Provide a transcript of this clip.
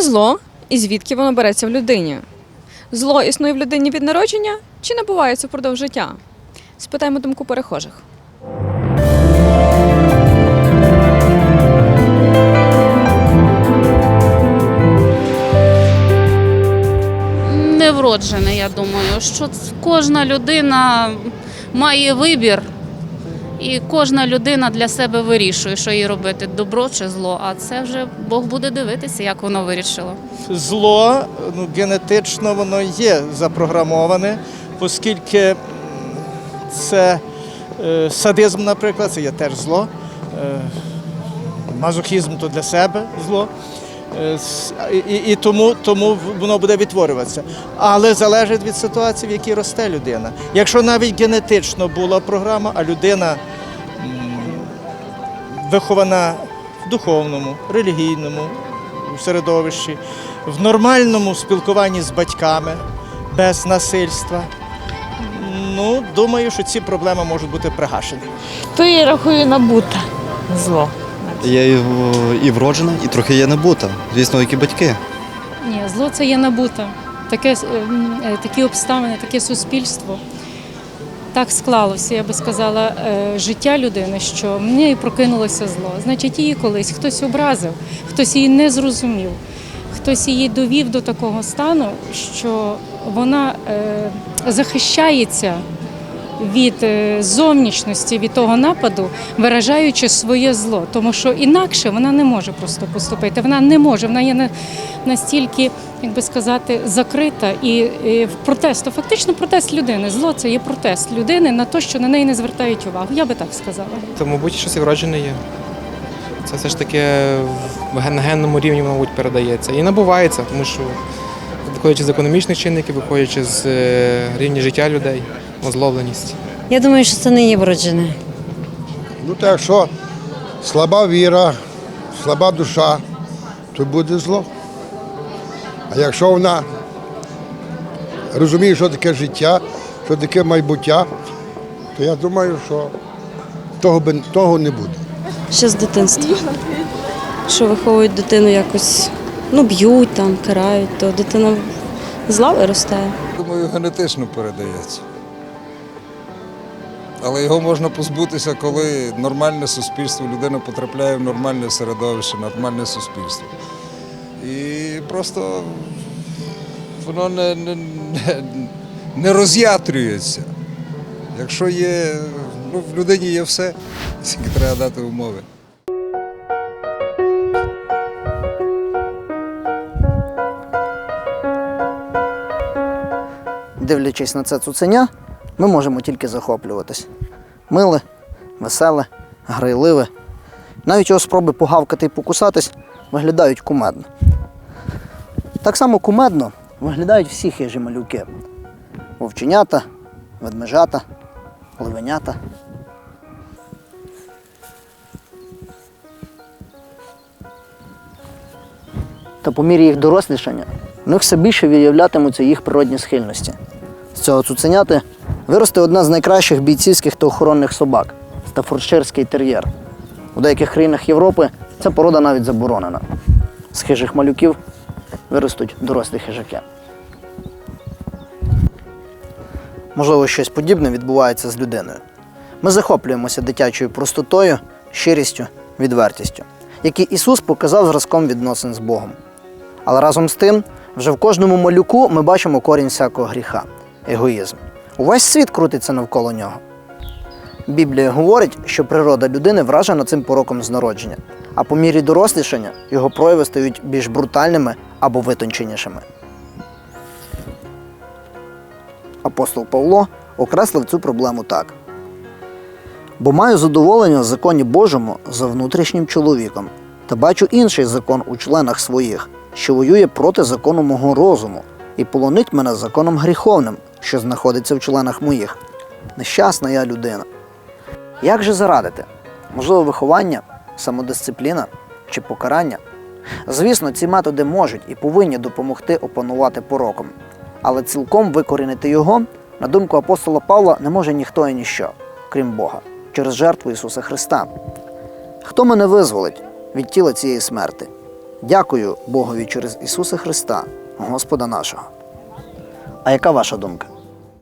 зло і звідки воно береться в людині? Зло існує в людині від народження чи набувається впродовж життя? Спитаємо думку перехожих. Не вроджене, я думаю, що кожна людина має вибір, і кожна людина для себе вирішує, що їй робити, добро чи зло. А це вже Бог буде дивитися, як воно вирішило. Зло ну, генетично воно є запрограмоване, оскільки це е, садизм, наприклад, це є теж зло. Е, мазохізм то для себе зло. Е, І, і тому, тому воно буде відтворюватися. Але залежить від ситуації, в якій росте людина. Якщо навіть генетично була програма, а людина вихована в духовному, релігійному середовищі, в нормальному спілкуванні з батьками, без насильства. Ну, думаю, що ці проблеми можуть бути пригашені. То я рахую набуте зло. Є і, і вроджена, і трохи є набута. Звісно, які батьки. Ні, зло це є набуте. Таке, ем, е, такі обставини, таке суспільство. Так склалося, я би сказала, е, життя людини, що в неї прокинулося зло. Значить, її колись хтось образив, хтось її не зрозумів, хтось її довів до такого стану, що вона е, захищається від е, зовнішності, від того нападу, виражаючи своє зло. Тому що інакше вона не може просто поступити. Вона не може, вона є настільки, як би сказати, закрита і, і в протест. То фактично протест людини. Зло це є протест людини на те, що на неї не звертають увагу. Я би так сказала. То, мабуть, щось вроджене є. Це все ж таки в генному рівні, мабуть, передається. І набувається, тому що виходячи з економічних чинників, виходячи з е, рівня життя людей, озлобленість. Я думаю, що це не є вроджене. Ну так, якщо слаба віра, слаба душа, то буде зло. А якщо вона розуміє, що таке життя, що таке майбуття, то я думаю, що того, би- того не буде. Ще з дитинства. Що виховують дитину якось, ну, б'ють там, карають, то дитина зла виростає. Думаю, генетично передається. Але його можна позбутися, коли нормальне суспільство, людина потрапляє в нормальне середовище, нормальне суспільство. І просто воно не, не, не, роз'ятрюється. Якщо є, ну, в людині є все, тільки треба дати умови. Дивлячись на це цуценя, ми можемо тільки захоплюватись. Миле, веселе, грайливе. Навіть його спроби погавкати і покусатись виглядають кумедно. Так само кумедно виглядають всі хижі малюки: вовченята, ведмежата, левенята. Та по мірі їх дорослішання в них все більше виявлятимуться їх природні схильності. З цього цуценяти виросте одна з найкращих бійцівських та охоронних собак стафордширський тер'єр. У деяких країнах Європи ця порода навіть заборонена. З хижих малюків виростуть дорослі хижаки. Можливо, щось подібне відбувається з людиною. Ми захоплюємося дитячою простотою, щирістю, відвертістю, які Ісус показав зразком відносин з Богом. Але разом з тим, вже в кожному малюку ми бачимо корінь всякого гріха егоїзм. Увесь світ крутиться навколо нього. Біблія говорить, що природа людини вражена цим пороком з народження, а по мірі дорослішання його прояви стають більш брутальними або витонченішими. Апостол Павло окреслив цю проблему так. Бо маю задоволення в законі Божому за внутрішнім чоловіком, та бачу інший закон у членах своїх, що воює проти закону мого розуму, і полонить мене законом гріховним, що знаходиться в членах моїх. Нещасна я людина. Як же зарадити? Можливо, виховання, самодисципліна чи покарання? Звісно, ці методи можуть і повинні допомогти опанувати пороком, але цілком викорінити його, на думку апостола Павла, не може ніхто і ніщо, крім Бога, через жертву Ісуса Христа. Хто мене визволить від тіла цієї смерти? Дякую Богові через Ісуса Христа, Господа нашого. А яка ваша думка?